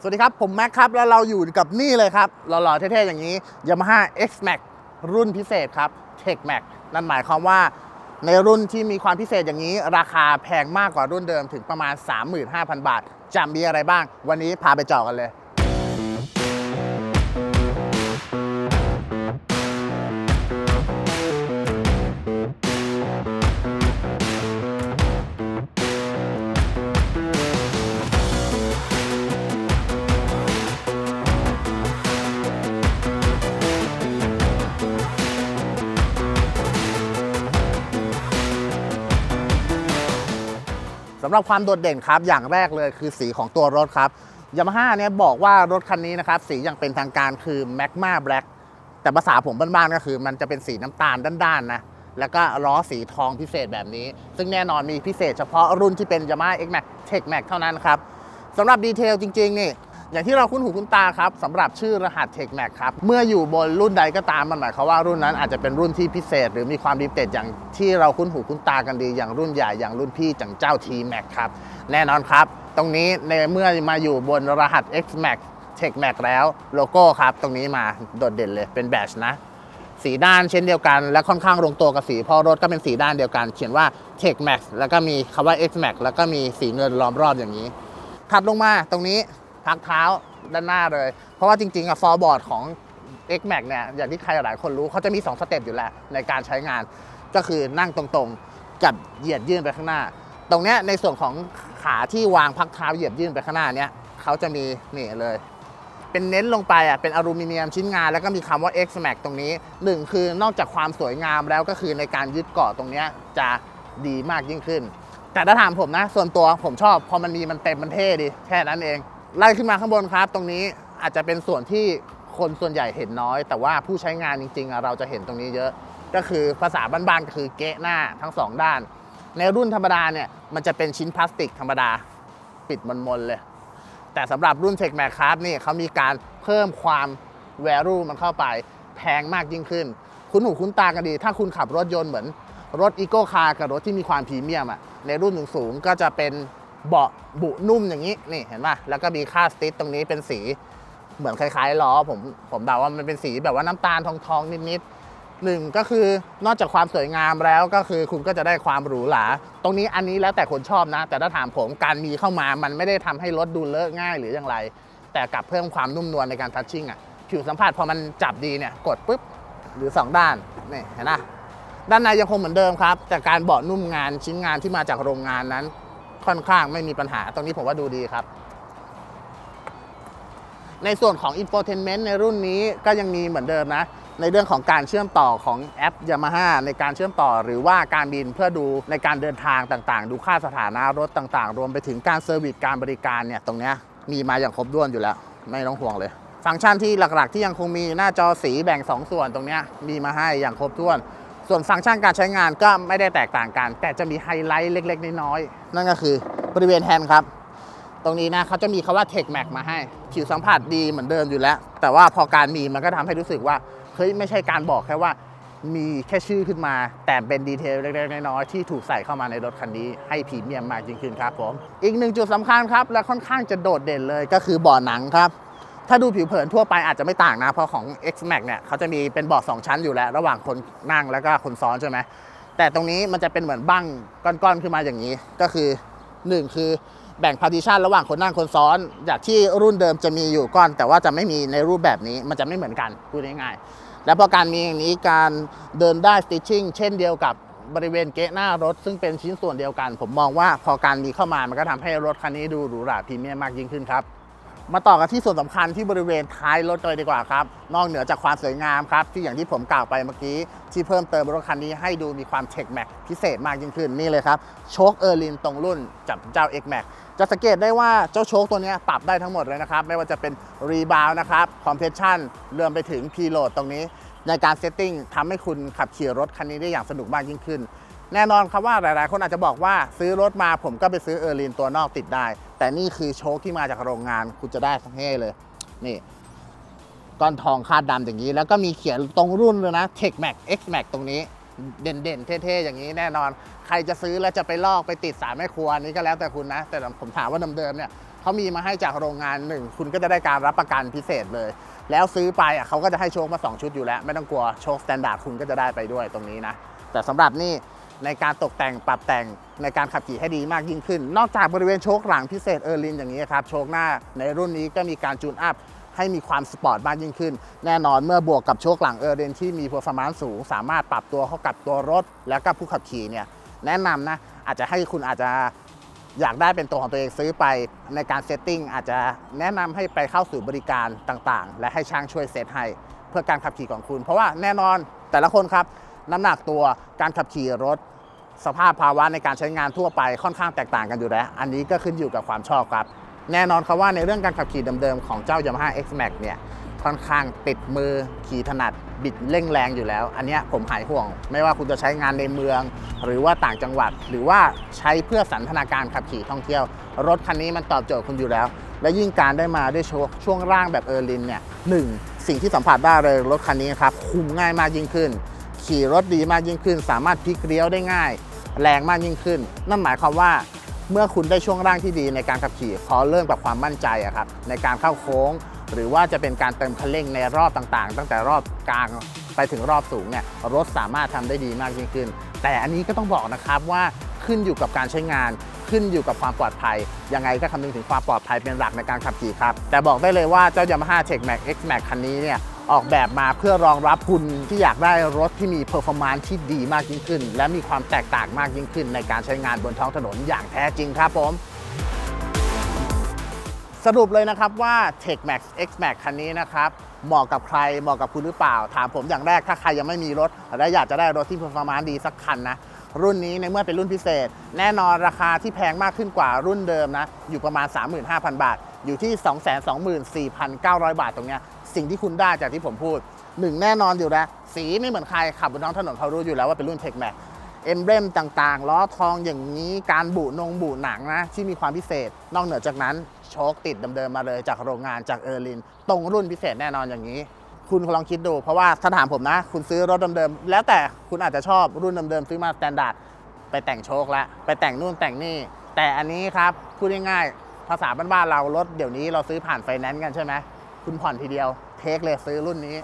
สวัสดีครับ ผมแม็กครับ แล้วเราอยู่กับนี่เลยครับ หล่อๆเท่ๆ อย่างนี้ Yamaha X Max รุ่นพิเศษครับ Tech Max นั่นหมายความว่าในรุ่นที่มีความพิเศษอย่างนี้ ราคาแพงมากกว่ารุ่นเดิมถึงประมาณ 35,000 บาทจะมีอะไรบ้าง วันนี้พาไปเจาะกันเลยำหรับความโดดเด่นครับอย่างแรกเลยคือสีของตัวรถครับยามาฮ่าเนี่ยบอกว่ารถคันนี้นะครับสีอย่างเป็นทางการคือ Magma Black แต่ภาษาผมบ้านๆก็คือ มันจะเป็นสีน้ำตาลด้านๆนะแล้วก็ล้อสีทองพิเศษแบบนี้ ซึ่งแน่นอนมีพิเศษเฉพาะรุ่นที่เป็น Yamaha X Max Tech Max เท่านั้นครับสำหรับดีเทลจริง ๆ นี่ อย่างที่เราคุ้นหูคุ้นตาครับสำหรับชื่อรหัส Tech Max ครับ เมื่ออยู่บนรุ่นใดก็ตามมันหมายความว่ารุ่นนั้นอาจจะเป็นรุ่นที่พิเศษ หรือมีความดีเต็ดอย่างที่เราคุ้นหูคุ้นตากันดี อย่างรุ่นใหญ่อย่างรุ่นพี่จังเจ้า T Max ครับแน่นอนครับ ตรงนี้ในเมื่อมาอยู่บนรหัส X Max Tech Max แล้วโลโก้ครับ ตรงนี้มาโดดเด่นเลยเป็นแบชนะสีด้านเช่นเดียวกันและค่อนข้างลงตัวกับสีพราะรถก็เป็นสีด้านเดียวกัน เขียนว่า Tech Max แล้วก็มีคำว่า X Max แล้วก็มีสีเงินล้อมรอบอย่างนี้ถัดลงมาตรงนี้ พักเท้าด้านหน้าเลย เพราะว่าจริงๆอะฟอร์บอร์ดของ X Max เนี่ยอย่างที่ใครหลายคนรู้เขาจะมี 2 สเต็ปอยู่แล้วในการใช้งาน ก็คือนั่งตรงๆ กับเหยียดยื่นไปข้างหน้า ตรงเนี้ยในส่วนของขาที่วางพักเท้าเหยียบยื่นไปข้างหน้าเนี้ยเขาจะมีนี่เลย เป็นเน้นลงไปอะเป็นอลูมิเนียมชิ้นงานแล้วก็มีคำว่า X Max ตรงนี้หนึ่งคือนอกจากความสวยงามแล้วก็คือในการยึดเกาะตรงเนี้ยจะดีมากยิ่งขึ้น แต่ถ้าถามผมนะส่วนตัวผมชอบพอมันมีมันเต็มมันเท่ดีแค่นั้นเอง ไล่ขึ้นมาข้างบนครับ ตรงนี้อาจจะเป็นส่วนที่คนส่วนใหญ่เห็นน้อย แต่ว่าผู้ใช้งานจริงๆ เราจะเห็นตรงนี้เยอะ ก็คือภาษาบ้านๆก็คือเกะหน้าทั้งสองด้าน ในรุ่นธรรมดาเนี่ยมันจะเป็นชิ้นพลาสติกธรรมดาปิดมนๆเลย แต่สำหรับรุ่น Tech Max ครับนี่เขามีการเพิ่มความ value มันเข้าไปแพงมากยิ่งขึ้น คุณหูคุณตากันดี ถ้าคุณขับรถยนต์เหมือนรถอีโก้คาร์กับรถที่มีความพรีเมียมอะในรุ่นสูงๆก็จะเป็น เบาะบุนุ่มอย่างนี้นี่เห็นป่ะแล้วก็มีค่าสติ๊ตตรงนี้เป็นสีเหมือนคล้ายๆล้อผมผมเดาว่ามันเป็นสีแบบว่าน้ำตาลทองๆนิดๆหนึ่งก็คือนอกจากความสวยงามแล้วก็คือคุณก็จะได้ความหรูหราตรงนี้อันนี้แล้วแต่คนชอบนะ แต่ถ้าถามผมการมีเข้ามามันไม่ได้ทำให้รถดูเลอะง่ายหรืออย่างไร แต่กลับเพิ่มความนุ่มนวลในการทัชชิ่งอะผิวสัมผัสพอมันจับดีเนี่ยกดปุ๊บหรือ 2 ด้านนี่เห็นไหมด้านในยังคงเหมือนเดิมครับ แต่การเบาะนุ่มงานชิ้นงานที่มาจากโรงงานนั้น ค่อนข้างไม่มีปัญหา ตรงนี้ผมว่าดูดีครับ ในส่วนของ infotainment ในรุ่นนี้ก็ยังมีเหมือนเดิมนะ ในเรื่องของการเชื่อมต่อของแอป Yamaha ในการเชื่อมต่อหรือว่าการบินเพื่อดูในการเดินทางต่างๆ ดูค่าสถานะรถต่างๆ รวมไปถึงการเซอร์วิสการบริการเนี่ยตรงนี้มีมาอย่างครบถ้วนอยู่แล้ว ไม่ต้องห่วงเลยฟังก์ชันที่หลักๆ ที่ยังคงมีหน้าจอสีแบ่ง 2 ส่วนตรงนี้มีมาให้อย่างครบถ้วน ส่วนฟังก์ชันการใช้งานก็ไม่ได้แตกต่างกัน แต่จะมีไฮไลท์เล็ก ๆ น้อยๆนั่นก็คือบริเวณแฮนด์ครับ ตรงนี้นะเขาจะมีคาว่า Tech Max มาให้ ผิวสัมผัสดีเหมือนเดิมอยู่แล้ว แต่ว่าพอการมีมันก็ทำให้รู้สึกว่าเฮ้ยไม่ใช่การบอกแค่ว่ามีแค่ชื่อขึ้นมา แต่เป็นดีเทลเล็กๆน้อยๆที่ถูกใส่เข้ามาในรถคันนี้ให้พรีเมียมมากยิ่งขึ้นครับผมอีกหนึ่งจุดสำคัญครับและค่อนข้างจะโดดเด่นเลยก็คือเบาะหนังครับ ถ้าดูผิวเผินทั่วไปอาจจะไม่ต่างนะ เพราะของ X Max เนี่ยเขาจะมีเป็นเบาะสองชั้นอยู่แล้ว ระหว่างคนนั่งแล้วก็คนซ้อนใช่ไหมแต่ตรงนี้มันจะเป็นเหมือนบั้งก้อนๆขึ้นมาอย่างนี้ ก็คือหนึ่งคือแบ่งพาร์ติชันระหว่างคนนั่งคนซ้อน จากที่รุ่นเดิมจะมีอยู่ก้อน แต่ว่าจะไม่มีในรูปแบบนี้มันจะไม่เหมือนกันพูดง่ายๆแล้วพอการมีอย่างนี้การเดินได้ stitching เช่นเดียวกับบริเวณเกะหน้ารถ ซึ่งเป็นชิ้นส่วนเดียวกัน ผมมองว่าพอการมีเข้ามามันก็ทำให้รถคันนี้ดูหรูหราพรีเมียมมากยิ่งขึ้นครับ มาต่อกันที่ส่วนสำคัญที่บริเวณท้ายรถเลยดีกว่าครับ นอกเหนือจากความสวยงามครับ ที่อย่างที่ผมกล่าวไปเมื่อกี้ ที่เพิ่มเติมรถคันนี้ให้ดูมีความเทคแม็กพิเศษมากยิ่งขึ้นนี่เลยครับ โชคเออร์ลินตรงรุ่นจากเจ้า X Max จะสังเกตได้ว่าเจ้าโชคตัวนี้ปรับได้ทั้งหมดเลยนะครับ ไม่ว่าจะเป็นรีบาวนะครับคอมเพรสชันรวมไปถึงพีโหลดตรงนี้ ในการเซตติ้งทำให้คุณขับขี่รถคันนี้ได้อย่างสนุกมากยิ่งขึ้น แน่นอนครับว่าหลาย ๆ คนอาจจะบอกว่าซื้อรถมาผมก็ไปซื้อเออร์ลินตัวนอกติดได้ แต่นี่คือโชคที่มาจากโรงงานคุณจะได้ทั้งเฮ่เลย นี่ก้อนทองคาดดำอย่างนี้ แล้วก็มีเขียนตรงรุ่นเลยนะ Tech Max X Max ตรงนี้ เด่นๆ เท่ๆ อย่างนี้แน่นอน ใครจะซื้อแล้วจะไปลอกไปติดสารแม่ครัวนี้ก็แล้วแต่คุณนะ แต่ผมถามว่าเดิมๆเนี่ยเขามีมาให้จากโรงงานหนึ่ง คุณก็จะได้การรับประกันพิเศษเลย แล้วซื้อไปอะเขาก็จะให้โชคมา 2 ชุดอยู่แล้ว ไม่ต้องกลัวโชคสแตนดาร์ดคุณก็จะได้ไปด้วยตรงนี้นะ แต่สำหรับนี่ ในการตกแต่งปรับแต่งในการขับขี่ให้ดีมากยิ่งขึ้น นอกจากบริเวณโชคหลังพิเศษเออร์ลินอย่างนี้ครับโชคหน้าในรุ่นนี้ก็มีการจูนอัพให้มีความสปอร์ตมากยิ่งขึ้น แน่นอนเมื่อบวกกับโชคหลังเออร์ลินที่มี performance สูง สามารถปรับตัวเข้ากับตัวรถ แล้วก็ผู้ขับขี่เนี่ยแนะนำนะอาจจะให้คุณอาจจะอยากได้เป็นตัวของตัวเองซื้อไปในการเซตติ้งอาจจะแนะนำให้ไปเข้าสู่บริการต่างๆ และให้ช่างช่วยเซตให้เพื่อการขับขี่ของคุณ เพราะว่าแน่นอนแต่ละคนครับ น้ำหนักตัวการขับขี่รถ สภาพภาวะในการใช้งานทั่วไปค่อนข้างแตกต่างกันอยู่แล้ว อันนี้ก็ขึ้นอยู่กับความชอบครับ แน่นอนครับว่าในเรื่องการขับขี่เดิมๆของเจ้า Yamaha X Max เนี่ยค่อนข้างติดมือขี่ถนัดบิดเร่งแรงอยู่แล้ว อันนี้ผมหายห่วง ไม่ว่าคุณจะใช้งานในเมือง หรือว่าต่างจังหวัด หรือว่าใช้เพื่อสันทนาการขับขี่ท่องเที่ยว รถคันนี้มันตอบโจทย์คุณอยู่แล้ว และยิ่งการได้มาด้วยโชคช่วงร่างแบบเออร์ลินเนี่ยหนึ่งสิ่งที่สัมผัสได้เลยรถคันนี้ครับคุมง่ายมากยิ่งขึ้น ขี่รถดีมากยิ่งขึ้น สามารถพลิกเลี้ยวได้ง่าย แรงมากยิ่งขึ้น นั่นหมายความว่าเมื่อคุณได้ช่วงร่างที่ดีในการขับขี่พอเริ่มกับความมั่นใจอะครับในการเข้าโค้ง หรือว่าจะเป็นการเติมคันเร่งในรอบต่างๆ ตั้งแต่รอบกลางไปถึงรอบสูงเนี่ยรถสามารถทำได้ดีมากยิ่งขึ้น แต่อันนี้ก็ต้องบอกนะครับว่าขึ้นอยู่กับการใช้งาน ขึ้นอยู่กับความปลอดภัย ยังไงก็คำนึงถึงความปลอดภัยเป็นหลักในการขับขี่ครับ แต่บอกได้เลยว่าเจ้า Yamaha Tech Max X Max คันนี้เนี่ย ออกแบบมาเพื่อรองรับคุณที่อยากได้รถที่มี performance ที่ดีมากยิ่งขึ้น และมีความแตกต่างมากยิ่งขึ้น ในการใช้งานบนท้องถนนอย่างแท้จริงครับผมสรุปเลยนะครับว่า Tech Max X Max คันนี้นะครับเหมาะกับใครเหมาะกับคุณหรือเปล่า ถามผมอย่างแรกถ้าใครยังไม่มีรถ และอยากจะได้รถที่ performance ดีสักคันนะรุ่นนี้ในเมื่อเป็นรุ่นพิเศษ แน่นอนราคาที่แพงมากขึ้นกว่ารุ่นเดิมนะอยู่ประมาณ 35,000 บาท อยู่ที่ 224,900 บาทตรงเนี้ยสิ่งที่คุณได้จากที่ผมพูดหนึ่งแน่นอนอยู่แล้ว สีไม่เหมือนใครขับบนท้องถนนเขารู้อยู่แล้วว่าเป็นรุ่น Tech Max เอมเบรมต่างๆ ล้อทองอย่างนี้การบุนงบุหนังนะ ที่มีความพิเศษ นอกเหนือจากนั้น โชคติดเดิมๆมาเลยจากโรงงานจากเออร์ลิน ตรงรุ่นพิเศษแน่นอนอย่างนี้ คุณลองคิดดู เพราะว่าถ้าถามผมนะ คุณซื้อรถเดิมๆแล้วแต่คุณอาจจะชอบรุ่นเดิมๆซื้อมาสแตนดาร์ดไปแต่งโชคล้วไปแต่งนู่นแต่งนี่แต่อันนี้ครับพูดง่ายๆ ภาษาบ้านๆเรารถเดี๋ยวนี้เราซื้อผ่านไฟแนนซ์กันใช่ไหมคุณผ่อนทีเดียวเทคเลยซื้อรุ่นนี้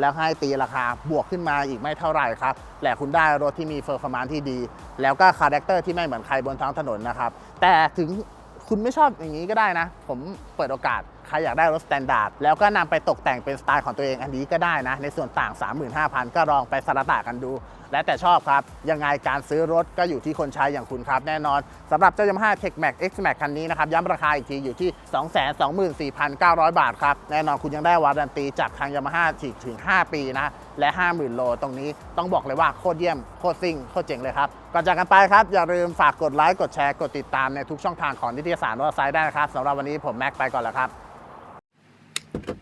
แล้วให้ตีราคาบวกขึ้นมาอีกไม่เท่าไหร่ครับแต่คุณได้รถที่มีเฟอร์ฟอร์มานที่ดี แล้วก็คาแรคเตอร์ที่ไม่เหมือนใครบนท้องถนนนะครับแต่ถึงคุณไม่ชอบอย่างนี้ก็ได้นะ ผมเปิดโอกาส ใครอยากได้รถสแตนดาร์ดแล้วก็นำไปตกแต่งเป็นสไตล์ของตัวเองอันนี้ก็ได้นะ ในส่วนต่าง 35,000 ก็ลองไปสระตากันดู และแต่ชอบครับ ยังไงการซื้อรถก็อยู่ที่คนใช้อย่างคุณครับ แน่นอนสำหรับเจ้า Yamaha Tech Max X Max คันนี้นะครับ ย้ำราคาอีกทีอยู่ที่ 224,900 บาทครับ แน่นอนคุณยังได้วารันตีจากทาง Yamaha ถึงถึง 5 ปีนะและ 50,000 โลตรงนี้ต้องบอกเลยว่าโคตรเยี่ยมโคตรซิ่งโคตรเจ๋งเลยครับก่อนจากกันไปครับ อย่าลืมฝากกดไลค์กดแชร์กดติดตามในทุกช่องทางของนิตยสารรถไซด์ได้นะครับสำหรับวันนี้ผมแม็กไปก่อนแล้วครับ Mm-hmm.